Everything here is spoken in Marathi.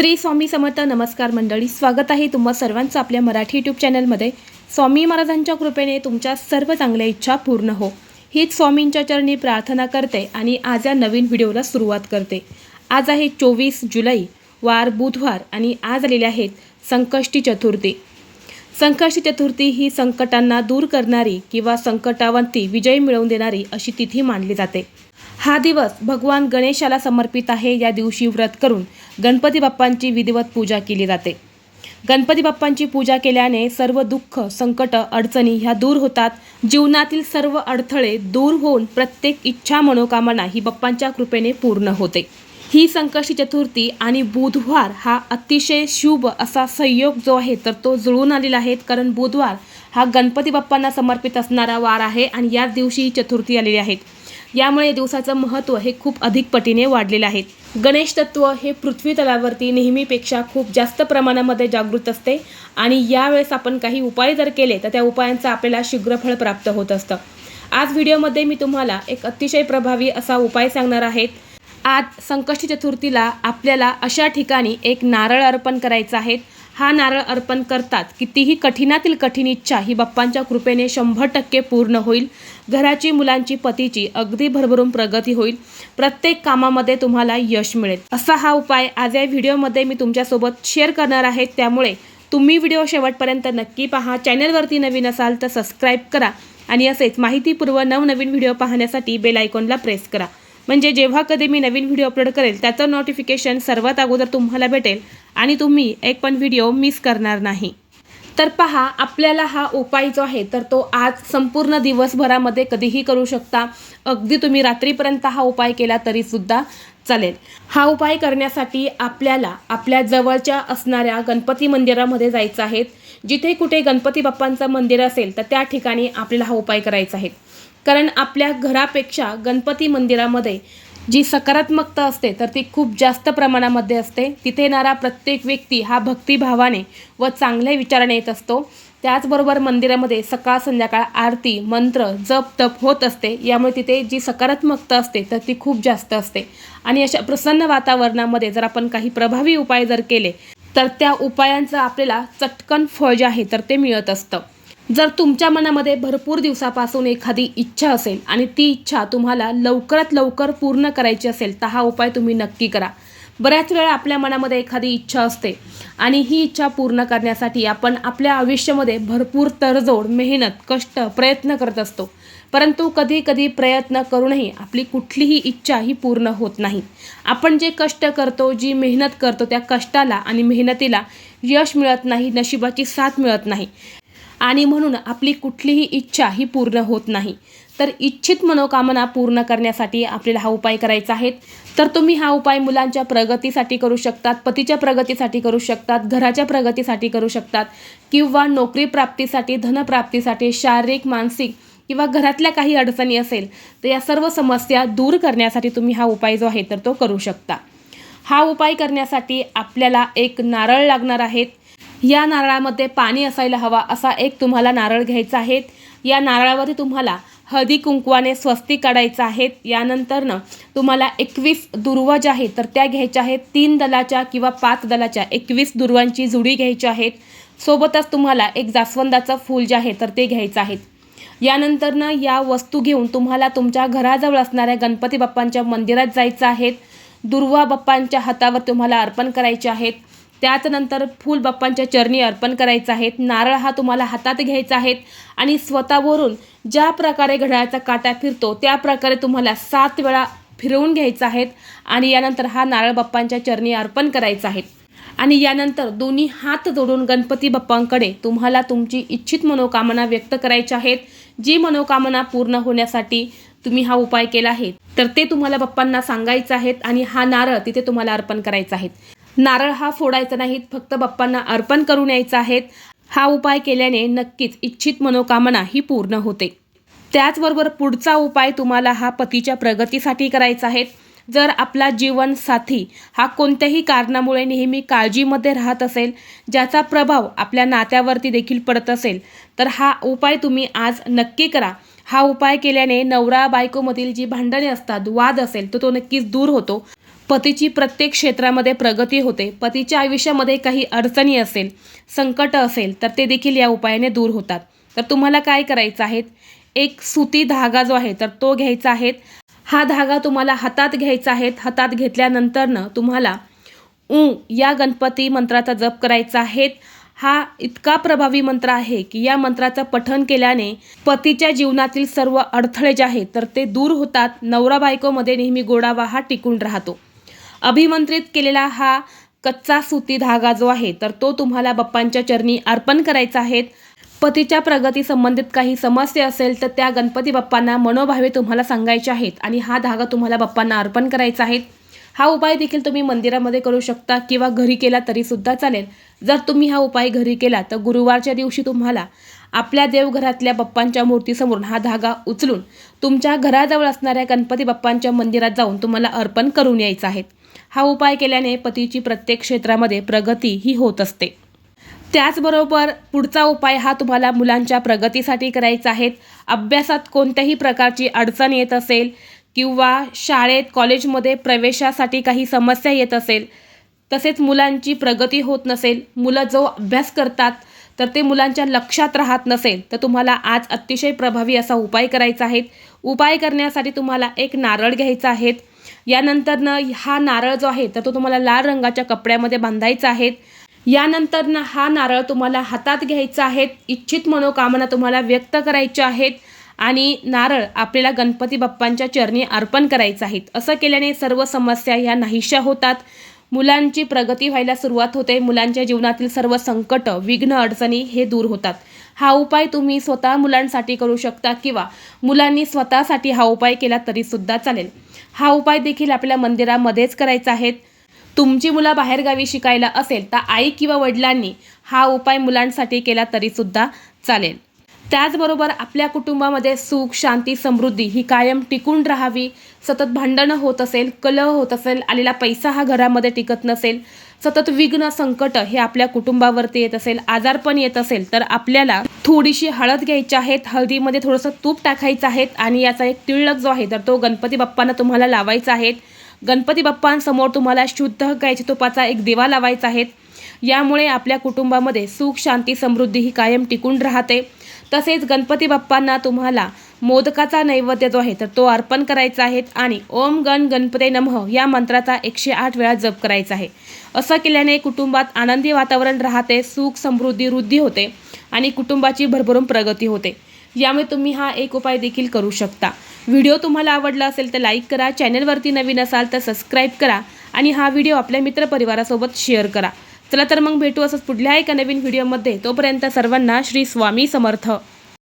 श्री स्वामी समर्थ नमस्कार मंडळी स्वागत आहे तुम्हा सर्वांचं आपल्या मराठी यूट्यूब चॅनलमध्ये स्वामी महाराजांच्या कृपेने तुमच्या सर्व चांगल्या इच्छा पूर्ण हो. हीच स्वामींच्या चरणी प्रार्थना करते आणि आज या नवीन व्हिडिओला सुरुवात करते. आज आहे चोवीस जुलै वार बुधवार आणि आज आलेले आहेत संकष्टी चतुर्थी. संकष्टी चतुर्थी ही संकटांना दूर करणारी किंवा संकटावरती विजय मिळवून देणारी अशी तिथी मानली जाते. हा दिवस भगवान गणेशाला समर्पित आहे. या दिवशी व्रत करून गणपती बाप्पांची विधिवत पूजा केली जाते. गणपती बाप्पांची पूजा केल्याने सर्व दुःख संकट अडचणी ह्या दूर होतात. जीवनातील सर्व अडथळे दूर होऊन प्रत्येक इच्छा मनोकामना ही बाप्पांच्या कृपेने पूर्ण होते. ही संकष्टी चतुर्थी आणि बुधवार हा अतिशय शुभ असा संयोग जो आहे तर तो जुळून आलेला आहे. कारण बुधवार हा गणपती बाप्पांना समर्पित असणारा वार आहे आणि याच दिवशी ही चतुर्थी आलेली आहे. यामुळे या दिवसाचं महत्त्व हे खूप अधिक पटीने वाढलेलं आहे. गणेश तत्व हे पृथ्वी तलावरती नेहमीपेक्षा खूप जास्त प्रमाणामध्ये जागृत असते आणि यावेळेस आपण काही उपाय जर केले तर त्या उपायांचं आपल्याला शीघ्रफळ प्राप्त होत असतं. आज व्हिडिओमध्ये मी तुम्हाला एक अतिशय प्रभावी असा उपाय सांगणार आहेत आज संकष्टी चतुर्थीला आपल्याला अशा ठिकाणी एक नारळ अर्पण करायचं आहे. हा नारळ अर्पण करतात. कितीही कठीणातील कठीण इच्छा ही बाप्पांच्या कृपेने शंभर टक्के पूर्ण होईल. घराची मुलांची पतीची अगदी भरभरून प्रगती होईल. प्रत्येक कामामध्ये तुम्हाला यश मिळेल. असा हा उपाय आज या व्हिडिओमध्ये मी तुमच्यासोबत शेअर करणार आहे. त्यामुळे तुम्ही व्हिडिओ शेवटपर्यंत नक्की पहा. चॅनलवरती नवीन असाल तर सबस्क्राईब करा आणि असेच माहितीपूर्व नवनवीन व्हिडिओ पाहण्यासाठी बेल आयकॉनला प्रेस करा. म्हणजे जेव्हा कधी मी नवीन व्हिडिओ अपलोड करेल त्याचं नोटिफिकेशन सर्वात अगोदर तुम्हाला भेटेल. आणि तुम्ही एक पण व्हिडिओ मिस करणार नाही. तर पहा आपल्याला हा उपाय जो आहे तर तो आज संपूर्ण दिवसभरामध्ये कधीही करू शकता. अगदी तुम्ही रात्रीपर्यंत हा उपाय केला तरीसुद्धा चालेल. हा उपाय करण्यासाठी आपल्याला आपल्या जवळच्या असणाऱ्या गणपती मंदिरामध्ये जायचं आहे. जिथे कुठे गणपती बाप्पांचं मंदिर असेल तर त्या ठिकाणी आपल्याला हा उपाय करायचा आहे. कारण आपल्या घरापेक्षा गणपती मंदिरामध्ये जी सकारात्मकता असते तर ती खूप जास्त प्रमाणामध्ये असते. तिथे येणारा प्रत्येक व्यक्ती हा भक्तिभावाने व चांगल्या विचाराने येत असतो. त्याचबरोबर मंदिरामध्ये सकाळ संध्याकाळ आरती मंत्र जप तप होत असते. यामुळे तिथे जी सकारात्मकता असते तर ती खूप जास्त असते. आणि अशा प्रसन्न वातावरणामध्ये जर आपण काही प्रभावी उपाय जर केले तर त्या उपायांचं आपल्याला चटकन फळ जे आहे तर ते मिळत असतं. जर तुमच्या मनामध्ये भरपूर दिवसापासून एखादी इच्छा असेल आणि ती इच्छा तुम्हाला लवकरात लवकर पूर्ण करायची असेल तर हा उपाय तुम्ही नक्की करा. बऱ्याच वेळा आपल्या मनामध्ये एखादी इच्छा असते आणि ही इच्छा पूर्ण करण्यासाठी आपण आपल्या आयुष्यामध्ये भरपूर तडजोड मेहनत कष्ट प्रयत्न करत असतो. परंतु कधी कधी प्रयत्न करूनही आपली कुठलीही इच्छा ही पूर्ण होत नाही. आपण जे कष्ट करतो जी मेहनत करतो त्या कष्टाला आणि मेहनतीला यश मिळत नाही नशिबाची साथ मिळत नाही. आणि म्हणून आपली कुठलीही इच्छा ही पूर्ण होत नाही. तर इच्छित मनोकामना पूर्ण करण्यासाठी आपल्याला हा उपाय करायचा आहे. तर तुम्ही हा उपाय मुलांच्या प्रगतीसाठी करू शकतात पतीच्या प्रगतीसाठी करू शकतात घराच्या प्रगतीसाठी करू शकतात किंवा नोकरी प्राप्तीसाठी धनप्राप्तीसाठी शारीरिक मानसिक किंवा घरातल्या काही अडचणी असेल तर या सर्व समस्या दूर करण्यासाठी तुम्ही हा उपाय जो आहे तर तो करू शकता. हा उपाय करण्यासाठी आपल्याला एक नारळ लागणार आहेत या नारळामध्ये पाणी असायला हवा असा एक तुम्हाला नारळ घ्यायचा आहे. या नारळावरती तुम्हाला हळदी कुंकवाने स्वस्ती काढायचं आहेत यानंतरनं तुम्हाला एकवीस दुर्वा ज्या आहेत तर त्या घ्यायच्या आहेत. तीन दलाच्या किंवा पाच दलाच्या एकवीस दुर्वांची जुडी घ्यायची आहेत. सोबतच तुम्हाला एक जास्वंदाचं फूल जे आहे तर ते घ्यायचं आहे. यानंतरनं या वस्तू घेऊन तुम्हाला तुमच्या घराजवळ असणाऱ्या गणपती बाप्पांच्या मंदिरात जायचं आहेत दुर्वा बाप्पांच्या हातावर तुम्हाला अर्पण करायचे आहेत. त्याचनंतर फूल बाप्पांच्या चरणी अर्पण करायचं आहेत. नारळ हा तुम्हाला हातात घ्यायचा आहेत. आणि स्वतःवरून ज्या प्रकारे घड्याळाचा काटा फिरतो त्या प्रकारे तुम्हाला सात वेळा फिरवून घ्यायचा आहेत. आणि यानंतर हा नारळ बाप्पांच्या चरणी अर्पण करायचा आहे. आणि यानंतर दोन्ही हात जोडून गणपती बाप्पांकडे तुम्हाला तुमची इच्छित मनोकामना व्यक्त करायच्या आहेत. जी मनोकामना पूर्ण होण्यासाठी तुम्ही हा उपाय केला आहे. तर ते तुम्हाला बाप्पांना सांगायचं आहेत. आणि हा नारळ तिथे तुम्हाला अर्पण करायचा आहे. नारळ हा फोडायचा नाहीत फक्त बाप्पांना अर्पण करून यायचा आहेत. हा उपाय केल्याने नक्कीच इच्छित मनोकामना ही पूर्ण होते. त्याचबरोबर पुढचा उपाय तुम्हाला हा पतीच्या प्रगतीसाठी करायचा आहे. जर आपला जीवनसाथी हा कोणत्याही कारणामुळे नेहमी काळजीमध्ये राहत असेल ज्याचा प्रभाव आपल्या नात्यावरती देखील पडत असेल तर हा उपाय तुम्ही आज नक्की करा. हा उपाय केल्याने नवरा बायकोमधील जी भांडणे असतात वाद असेल तर तो नक्कीच दूर होतो. पतीची प्रत्येक क्षेत्रामध्ये प्रगती होते. पतीच्या आयुष्यामध्ये काही अडचणी असेल संकट असेल तर ते देखील या उपायाने दूर होतात. तर तुम्हाला काय करायचं आहे? एक सुती धागा जो आहे तर तो घ्यायचा आहे. हा धागा तुम्हाला हातात घ्यायचा आहे. हातात घेतल्यानंतरनं तुम्हाला ऊ या गणपती मंत्राचा जप करायचा आहे. हा इतका प्रभावी मंत्र आहे की या मंत्राचं पठन केल्याने पतीच्या जीवनातील सर्व अडथळे जे आहेत तर ते दूर होतात. नवरा बायकोमध्ये नेहमी गोडावा हा टिकून राहतो. अभिमंत्रित केलेला हा कच्चा सुती धागा जो आहे तर तो तुम्हाला बाप्पांच्या चरणी अर्पण करायचा आहे. पतीच्या प्रगती संबंधित काही समस्या असेल तर त्या गणपती बाप्पांना मनोभावे तुम्हाला सांगायच्या आहेत आणि हा धागा तुम्हाला बाप्पांना अर्पण करायचा आहे. हा उपाय देखील तुम्ही मंदिरामध्ये करू शकता किंवा घरी केला तरी सुद्धा चालेल. जर तुम्ही हा उपाय घरी केला तर गुरुवारच्या दिवशी तुम्हाला आपल्या देवघरातल्या बाप्पांच्या मूर्तीसमोरून हा धागा उचलून तुमच्या घराजवळ असणाऱ्या गणपती बाप्पांच्या मंदिरात जाऊन तुम्हाला अर्पण करून यायचं आहे. हा उपाय केल्याने पतीची प्रत्येक क्षेत्रामध्ये प्रगती ही होत असते. त्याचबरोबर पुढचा उपाय हा तुम्हाला मुलांच्या प्रगतीसाठी करायचा आहे. अभ्यासात कोणत्याही प्रकारची अडचण येत असेल किंवा शाळेत कॉलेजमध्ये प्रवेशासाठी काही समस्या येत असेल तसेच मुलांची प्रगती होत नसेल मुलं जो अभ्यास करतात तर ते मुलांच्या लक्षात राहत नसेल तर तुम्हाला आज अतिशय प्रभावी असा उपाय करायचा आहे. उपाय करण्यासाठी तुम्हाला एक नारळ घ्यायचा आहे. यानंतरनं हा नारळ जो आहे तर तो तुम्हाला लाल रंगाच्या कपड्यामध्ये बांधायचा आहे. यानंतरनं हा नारळ तुम्हाला हातात घ्यायचा आहे. इच्छित मनोकामना तुम्हाला व्यक्त करायच्या आहेत. आणि नारळ आपल्याला गणपती बाप्पांच्या चरणी अर्पण करायचं आहेत असं केल्याने सर्व समस्या ह्या नाहीशा होतात. मुलांची प्रगती व्हायला सुरुवात होते. मुलांच्या जीवनातील सर्व संकट विघ्न अडचणी हे दूर होतात. हा उपाय तुम्ही स्वतः मुलांसाठी करू शकता किंवा मुलांनी स्वतःसाठी हा उपाय केला तरी सुद्धा चालेल. हा उपाय देखील आपल्या मंदिरामध्येच करायचा आहे. तुमची मुलं बाहेरगावी शिकायला असेल तर आई किंवा वडिलांनी हा उपाय मुलांसाठी केला तरीसुद्धा चालेल. त्याचबरोबर आपल्या कुटुंबामध्ये सुख शांती समृद्धी ही कायम टिकून राहावी. सतत भांडणं होत असेल कलह होत असेल आलेला पैसा हा घरामध्ये टिकत नसेल सतत विघ्न संकट हे आपल्या कुटुंबावरती येत असेल आजारपण येत असेल तर आपल्याला थोडीशी हळद घ्यायची आहेत हळदीमध्ये थोडंसं तूप टाकायचं आहे आणि याचा एक तिळक जो आहे तर तो गणपती बाप्पांना तुम्हाला लावायचा आहे. गणपती बाप्पांसमोर तुम्हाला शुद्ध गायच्या तुपाचा एक दिवा लावायचा आहे. यामुळे आपल्या कुटुंबामध्ये सुख शांती समृद्धी ही कायम टिकून राहते. तसेच गणपती बाप्पांना तुम्हाला मोदकाचा नैवेद्य जो आहे तर तो अर्पण करायचा आहे आणि ओम गण गणपते नमः या मंत्राचा एकशे आठ वेळा जप करायचा आहे. असं केल्याने कुटुंबात आनंदी वातावरण राहते सुख समृद्धी वृद्धी होते आणि कुटुंबाची भरभरून प्रगती होते. यामुळे तुम्ही हा एक उपाय देखील करू शकता. व्हिडिओ तुम्हाला आवडला असेल तर लाईक करा चॅनलवरती नवीन असाल तर सबस्क्राईब करा आणि हा व्हिडिओ आपल्या मित्रपरिवारासोबत शेअर करा. चला तर मग भेटू असंच पुढल्या एका नवीन व्हिडिओमध्ये. तोपर्यंत सर्वांना श्री स्वामी समर्थ.